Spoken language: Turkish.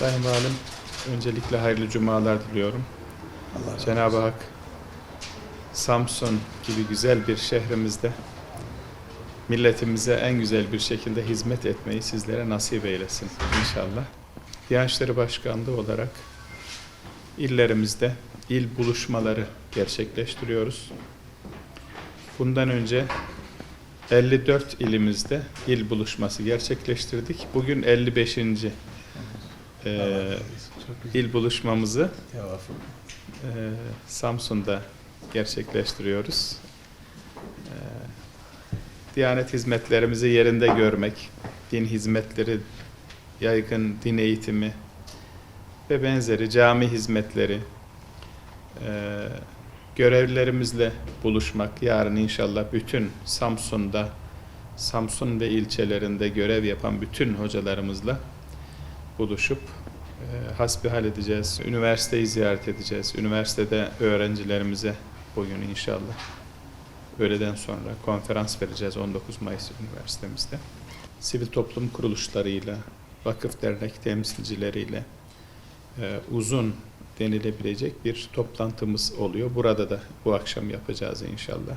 Sayın Valim, öncelikle hayırlı cumalar diliyorum. Allah Cenab-ı Hak Samsun gibi güzel bir şehrimizde milletimize en güzel bir şekilde hizmet etmeyi sizlere nasip eylesin inşallah. Diyanet İşleri Başkanlığı olarak illerimizde il buluşmaları gerçekleştiriyoruz. Bundan önce 54 ilimizde il buluşması gerçekleştirdik. Bugün 55. güzel. il buluşmamızı ee, Samsun'da gerçekleştiriyoruz. Ee, Diyanet hizmetlerimizi yerinde görmek, din hizmetleri, yaygın din eğitimi ve benzeri cami hizmetleri, ee, görevlilerimizle buluşmak, yarın inşallah bütün Samsun'da, Samsun ve ilçelerinde görev yapan bütün hocalarımızla buluşup e, hasbihal edeceğiz. Üniversiteyi ziyaret edeceğiz. Üniversitede öğrencilerimize bugün inşallah öğleden sonra konferans vereceğiz 19 Mayıs Üniversitemizde. Sivil toplum kuruluşlarıyla, vakıf dernek temsilcileriyle e, uzun denilebilecek bir toplantımız oluyor. Burada da bu akşam yapacağız inşallah.